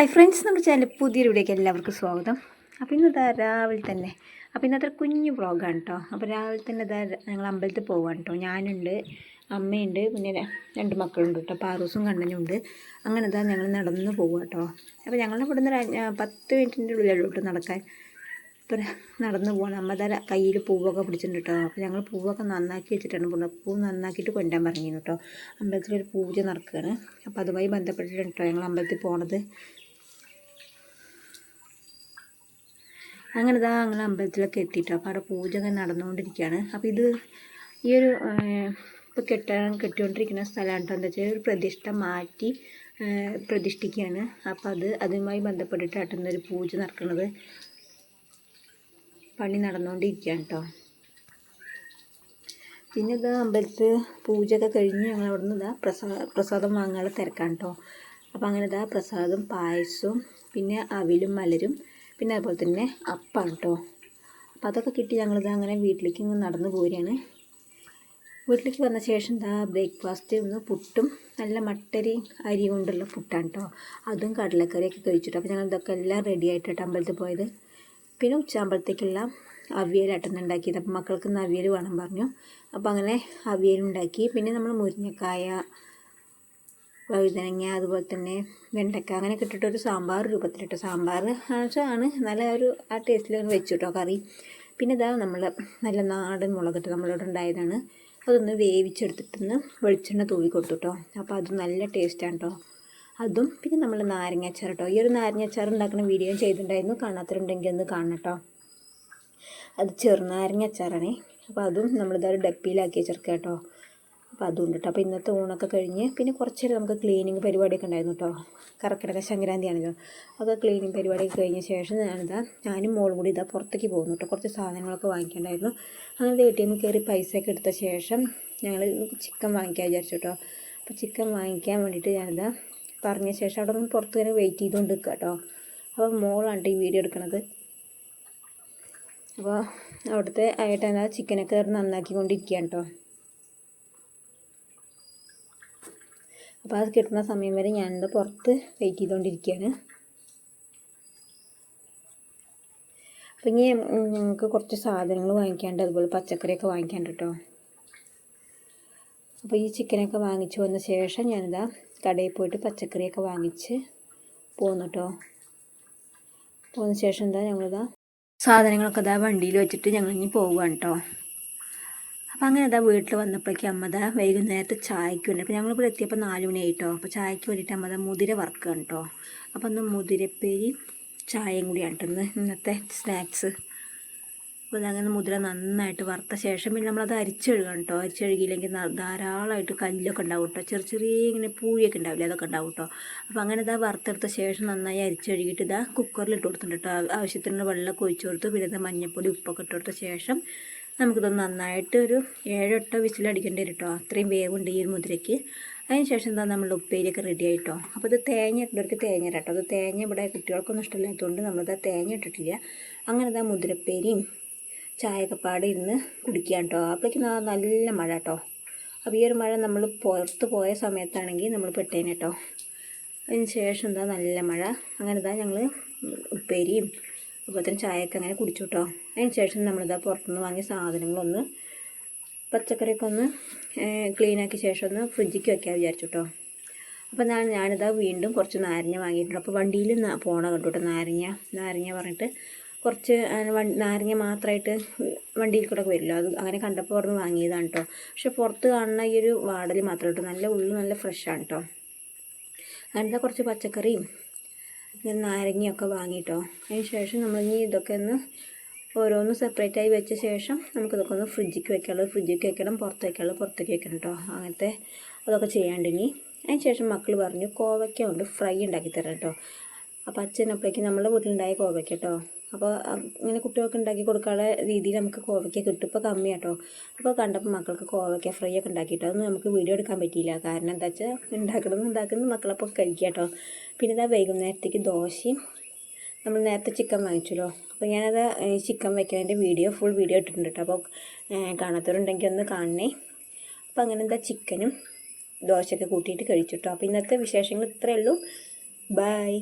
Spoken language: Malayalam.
ഹായ് ഫ്രണ്ട്സ് നമ്മുടെ ചാനൽ പുതിയൊരു വീഡിയോയ്ക്ക് എല്ലാവർക്കും സ്വാഗതം. അപ്പോൾ ഇതാ രാവിലെ തന്നെ. അപ്പോൾ ഇന്നത്തെ കുഞ്ഞു വ്ളോഗാണ് കേട്ടോ അപ്പോൾ രാവിലെ തന്നെ ഇതാ ഞങ്ങൾ അമ്പലത്തിൽ പോവാണ് കേട്ടോ ഞാനുണ്ട് അമ്മയുണ്ട് പിന്നെ രണ്ട് മക്കളുണ്ട് കേട്ടോ പാറൂസും കണ്ണനുണ്ട് അങ്ങനെ ഇതാ ഞങ്ങൾ നടന്ന് പോവുക കേട്ടോ അപ്പോൾ ഞങ്ങളുടെ ഇവിടെ നിന്ന് പത്ത് മിനിറ്റിന്റെ ഉള്ളിലുള്ളൂ കേട്ടോ നടക്കാൻ. ഇപ്പം നടന്ന് പോകണം അമ്മ തല കയ്യിൽ പൂവൊക്കെ പിടിച്ചിട്ടുണ്ട് കേട്ടോ അപ്പോൾ ഞങ്ങൾ പൂവൊക്കെ നന്നാക്കി വെച്ചിട്ടാണ് പോകുന്നത് പൂ നന്നാക്കിയിട്ട് കൊണ്ടുവരാൻ പറഞ്ഞിരുന്നു കേട്ടോ അമ്പലത്തിലൊരു പൂജ നടക്കുകയാണ് അപ്പോൾ അതുമായി ബന്ധപ്പെട്ടിട്ടാണ് കേട്ടോ ഞങ്ങൾ അമ്പലത്തിൽ പോണത്. അങ്ങനെ ഇതാ ഞങ്ങൾ അമ്പലത്തിലൊക്കെ എത്തിയിട്ടോ അപ്പോൾ അവിടെ പൂജ ഒക്കെ നടന്നുകൊണ്ടിരിക്കുകയാണ്. അപ്പോൾ ഇത് ഈ ഒരു ഇപ്പോൾ കെട്ടാൻ കെട്ടിക്കൊണ്ടിരിക്കുന്ന സ്ഥലമാണ് കേട്ടോ എന്താ വെച്ചാൽ ഒരു പ്രതിഷ്ഠ മാറ്റി പ്രതിഷ്ഠിക്കുകയാണ്. അപ്പോൾ അത് അതുമായി ബന്ധപ്പെട്ടിട്ടാണ് ഒരു പൂജ നടക്കുന്നത്. പണി നടന്നുകൊണ്ടിരിക്കുകയാണ് കേട്ടോ പിന്നെ ഇതാ അമ്പലത്തിൽ പൂജയൊക്കെ കഴിഞ്ഞ് ഞങ്ങൾ അവിടെ നിന്ന് ഇതാ പ്രസാ പ്രസാദം വാങ്ങാനുള്ള തിരക്കാണ് കേട്ടോ അപ്പോൾ അങ്ങനെ ഇതാ പ്രസാദം പായസവും പിന്നെ അവിലും മലരും പിന്നെ അതുപോലെ തന്നെ അപ്പാണ് കേട്ടോ അപ്പോൾ അതൊക്കെ കിട്ടി ഞങ്ങളിത് അങ്ങനെ വീട്ടിലേക്ക് നടന്നു പോരുകയാണ് വീട്ടിലേക്ക് വന്ന ശേഷം എന്താ ബ്രേക്ക്ഫാസ്റ്റ് ഒന്ന് പുട്ടും നല്ല മട്ടരി അരി കൊണ്ടുള്ള പുട്ടാണ് കേട്ടോ അതും കടലക്കറിയൊക്കെ കഴിച്ചിട്ട് അപ്പോൾ ഞങ്ങൾ ഇതൊക്കെ എല്ലാം റെഡി ആയിട്ടാണ് അമ്പലത്തിൽ പോയത്. പിന്നെ ഉച്ചയാകുമ്പോഴത്തേക്കുള്ള അവിയലാട്ടം ഉണ്ടാക്കിയത്. അപ്പോൾ മക്കൾക്ക് ഇന്ന് അവിയൽ വേണം പറഞ്ഞു. അപ്പോൾ അങ്ങനെ അവിയലുണ്ടാക്കി പിന്നെ നമ്മൾ മുരിങ്ങക്കായ വഴുതനങ്ങ അതുപോലെ തന്നെ വെണ്ടക്ക അങ്ങനെ ഇട്ടിട്ടൊരു സാമ്പാർ രൂപത്തിലിട്ട് സാമ്പാർ ആണ്. നല്ല ഒരു ആ ടേസ്റ്റിൽ വെച്ചു കേട്ടോ കറി. പിന്നെ ഇതാ നമ്മൾ നല്ല നാടൻ മുളകിട്ട് നമ്മളിവിടെ ഉണ്ടായതാണ്. അതൊന്ന് വേവിച്ചെടുത്തിട്ടൊന്ന് വെളിച്ചെണ്ണ തൂവി കൊടുത്തു കേട്ടോ അപ്പോൾ അത് നല്ല ടേസ്റ്റാണ് കേട്ടോ അതും പിന്നെ നമ്മൾ നാരങ്ങാച്ചാർ കേട്ടോ ഈ ഒരു നാരങ്ങാച്ചാർ ഉണ്ടാക്കുന്ന വീഡിയോ ചെയ്തിട്ടുണ്ടായിരുന്നു. കാണാത്തവരുണ്ടെങ്കിൽ ഒന്ന് കാണണം കേട്ടോ അത് ചെറുനാരങ്ങ അച്ചാറാണേ അപ്പോൾ അതും നമ്മളിതൊരു ഡപ്പിയിലാക്കി വെച്ചിരിക്കുക കേട്ടോ അപ്പോൾ ഉണ്ട് കേട്ടോ അപ്പോൾ ഇന്നത്തെ ഊണൊക്കെ കഴിഞ്ഞ് പിന്നെ കുറച്ച് നേരം നമുക്ക് ക്ലീനിങ് പരിപാടിയൊക്കെ ഉണ്ടായിരുന്നു കേട്ടോ കർക്കിടക സംക്രാന്തി ആണല്ലോ അപ്പോൾ ക്ലീനിങ് പരിപാടി കഴിഞ്ഞ ശേഷം ഞാനിതാ ഞാനും മോളും കൂടി ഇതാ പുറത്തേക്ക് പോകുന്നു കേട്ടോ കുറച്ച് സാധനങ്ങളൊക്കെ വാങ്ങിക്കേണ്ടായിരുന്നു. അങ്ങനെ എ ടി എമ്മിൽ കയറി പൈസയൊക്കെ എടുത്ത ശേഷം ഞങ്ങൾ ചിക്കൻ വാങ്ങിക്കാൻ വിചാരിച്ചു കേട്ടോ അപ്പോൾ ചിക്കൻ വാങ്ങിക്കാൻ വേണ്ടിയിട്ട് ഞാനിതാ പറഞ്ഞ ശേഷം അവിടെ നിന്ന് പുറത്ത് വരെ വെയിറ്റ് ചെയ്തുകൊണ്ട് നിൽക്കുക കേട്ടോ അപ്പോൾ മോളാണ് ഈ വീഡിയോ എടുക്കണത്. അപ്പോൾ അവിടുത്തെ ആയിട്ട് ചിക്കനൊക്കെ നന്നാക്കിക്കൊണ്ടിരിക്കുകയാണ് കേട്ടോ അപ്പോൾ അത് കിട്ടുന്ന സമയം വരെ ഞാനിത് പുറത്ത് വെയിറ്റ് ചെയ്തുകൊണ്ടിരിക്കുകയാണ് അപ്പം ഇനി ഞങ്ങൾക്ക് കുറച്ച് സാധനങ്ങൾ വാങ്ങിക്കാണ്ട് അതുപോലെ പച്ചക്കറിയൊക്കെ വാങ്ങിക്കാണ്ട് കേട്ടോ. അപ്പോൾ ഈ ചിക്കനൊക്കെ വാങ്ങിച്ചു വന്ന ശേഷം ഞാനിതാ കടയിൽ പോയിട്ട് പച്ചക്കറിയൊക്കെ വാങ്ങിച്ച് പോന്നു കേട്ടോ. പോന്ന ശേഷം എന്താ ഞങ്ങളിതാ സാധനങ്ങളൊക്കെ ഇതാ വണ്ടിയിൽ വെച്ചിട്ട് ഞങ്ങൾ ഇനി പോവുകയാണ് കേട്ടോ. അപ്പം അങ്ങനെ അതാ വീട്ടിൽ വന്നപ്പോഴേക്കും അമ്മത വൈകുന്നേരത്തെ ചായക്ക് വേണ്ടി അപ്പോൾ ഞങ്ങളിവിടെ എത്തിയപ്പോൾ നാല് മണിയായിട്ടോ. അപ്പോൾ ചായക്ക് വേണ്ടിയിട്ട് അമ്മത മുതിര വറുക്കുകയാണ് കേട്ടോ അപ്പോൾ ഒന്ന് മുതിരപ്പേരി ചായയും കൂടിയാണ് കേട്ടോ ഇന്ന് ഇന്നത്തെ സ്നാക്സ്. അപ്പോൾ അങ്ങനെ മുതിര നന്നായിട്ട് വറുത്ത ശേഷം പിന്നെ നമ്മളത് അരിച്ചെഴുകണം കേട്ടോ. അരിച്ചെഴുകിയില്ലെങ്കിൽ ധാരാളമായിട്ട് കല്ലൊക്കെ ഉണ്ടാവും കേട്ടോ. ചെറിയ ചെറിയ ഇങ്ങനെ പൂഴിയൊക്കെ ഉണ്ടാവില്ലേ അതൊക്കെ ഉണ്ടാവും കേട്ടോ. അപ്പോൾ അങ്ങനെ ഇതാ വറുത്തെടുത്ത ശേഷം നന്നായി അരിച്ചെഴുകിയിട്ട് ഇതാ കുക്കറിൽ ഇട്ട് കൊടുത്തിട്ടുണ്ട് കേട്ടോ. ആവശ്യത്തിനുള്ള ആവശ്യത്തിന് വെള്ളമൊക്കെ ഒഴിച്ച് കൊടുത്ത് പിന്നെ മഞ്ഞൾപ്പൊടി ഉപ്പൊക്കെ ഇട്ട് കൊടുത്ത ശേഷം നമുക്കിത് നന്നായിട്ട് ഒരു ഏഴെട്ടോ വിസിലടിക്കേണ്ടി വരും കേട്ടോ അത്രയും വേവുണ്ട് ഈ ഒരു മുതിരയ്ക്ക്. അതിന് ശേഷം എന്താ നമ്മൾ ഉപ്പേരിയൊക്കെ റെഡി ആയിട്ടോ. അപ്പോൾ ഇത് തേങ്ങ ഇട്ടവർക്ക് തേങ്ങ ഇടാം കേട്ടോ അത് തേങ്ങ ഇവിടെ കുട്ടികൾക്കൊന്നും ഇഷ്ടമില്ലാത്തതുകൊണ്ട് നമ്മളിത് തേങ്ങ ഇട്ടിട്ടില്ല. അങ്ങനെ ഇതാ മുതിരപ്പേരിയും ചായയൊക്കെ പാടെ ഇരുന്ന് കുടിക്കുകയാണ് കേട്ടോ അപ്പോഴേക്കും നല്ല മഴ കേട്ടോ അപ്പോൾ ഈ ഒരു മഴ നമ്മൾ പുറത്ത് പോയ സമയത്താണെങ്കിൽ നമ്മൾ പെട്ടേനെ കേട്ടോ അതിന് ശേഷം എന്താ നല്ല മഴ. അങ്ങനെ ഇതാ ഞങ്ങൾ ഉപ്പേരിയും അതുപോലെ തന്നെ ചായയൊക്കെ അങ്ങനെ കുടിച്ചു കേട്ടോ അതിന് ശേഷം നമ്മളിതാ പുറത്തുനിന്ന് വാങ്ങിയ സാധനങ്ങളൊന്ന് പച്ചക്കറിയൊക്കെ ഒന്ന് ക്ലീനാക്കിയ ശേഷം ഒന്ന് ഫ്രിഡ്ജിക്ക് വെക്കാൻ വിചാരിച്ചു കേട്ടോ അപ്പോൾ ഞാൻ ഞാനിതാ വീണ്ടും കുറച്ച് നാരങ്ങ വാങ്ങിയിട്ടുണ്ട്. അപ്പോൾ വണ്ടിയിൽ പോണ കണ്ടു നാരങ്ങ. നാരങ്ങ പറഞ്ഞിട്ട് കുറച്ച് നാരങ്ങ മാത്രമായിട്ട് വണ്ടിയിൽ കൂടെ വരില്ല. അത് അങ്ങനെ കണ്ടപ്പോൾ നിന്ന് വാങ്ങിയതാണ് കേട്ടോ പക്ഷെ പുറത്ത് കാണുന്ന ഈ ഒരു വാടൽ മാത്രം കേട്ടോ. നല്ല ഉള്ളു നല്ല ഫ്രഷാണ് കേട്ടോ അങ്ങനത്തെ കുറച്ച് പച്ചക്കറിയും ഇങ്ങനെ നാരങ്ങയൊക്കെ വാങ്ങിയിട്ടോ അതിന് ശേഷം നമ്മൾ ഇനി ഇതൊക്കെ ഒന്ന് ഓരോന്ന് സെപ്പറേറ്റ് ആയി വെച്ച ശേഷം നമുക്കിതൊക്കെ ഒന്ന് ഫ്രിഡ്ജിക്ക് വെക്കാനുള്ളത്. ഫ്രിഡ്ജിക്ക് വെക്കണം പുറത്ത് വെക്കാനുള്ളത് പുറത്തേക്ക് വെക്കണം കേട്ടോ അങ്ങനത്തെ അതൊക്കെ ചെയ്യാണ്ട് ഇനി അതിന് ശേഷം മക്കൾ പറഞ്ഞു കോവയ്ക്ക കൊണ്ട് ഫ്രൈ ഉണ്ടാക്കി തരാം കേട്ടോ അപ്പോൾ അച്ഛനപ്പോഴേക്കും നമ്മുടെ വീട്ടിലുണ്ടായ കോവയ്ക്ക കേട്ടോ അപ്പോൾ ഇങ്ങനെ കുട്ടികൾക്ക് ഉണ്ടാക്കി കൊടുക്കാനുള്ള രീതിയിൽ നമുക്ക് കോവയ്ക്ക കിട്ടും. ഇപ്പോൾ കമ്മിയാട്ടോ. അപ്പോൾ കണ്ടപ്പോൾ മക്കൾക്ക് കോവയ്ക്ക ഫ്രൈ ഒക്കെ ഉണ്ടാക്കിയിട്ടോ. അതൊന്നും നമുക്ക് വീഡിയോ എടുക്കാൻ പറ്റിയില്ല. കാരണം എന്താ വെച്ചാൽ ഉണ്ടാക്കണമെന്ന് ഉണ്ടാക്കുന്നത് മക്കളപ്പോൾ കഴിക്കുക കേട്ടോ പിന്നെ ഇതാ വൈകുന്നേരത്തേക്ക് ദോശയും. നമ്മൾ നേരത്തെ ചിക്കൻ വാങ്ങിച്ചല്ലോ. അപ്പോൾ ഞാനത് ചിക്കൻ വയ്ക്കുന്നതിന്റെ വീഡിയോ ഫുൾ വീഡിയോ ഇട്ടിട്ടുണ്ട് കേട്ടോ അപ്പോൾ കാണാത്തവരുണ്ടെങ്കിൽ ഒന്ന് കാണണേ. അപ്പോൾ അങ്ങനെ എന്താ ചിക്കനും ദോശയൊക്കെ കൂട്ടിയിട്ട് കഴിച്ചു കേട്ടോ അപ്പോൾ ഇന്നത്തെ വിശേഷങ്ങൾ ഇത്രയേ ഉള്ളൂ. ബൈ.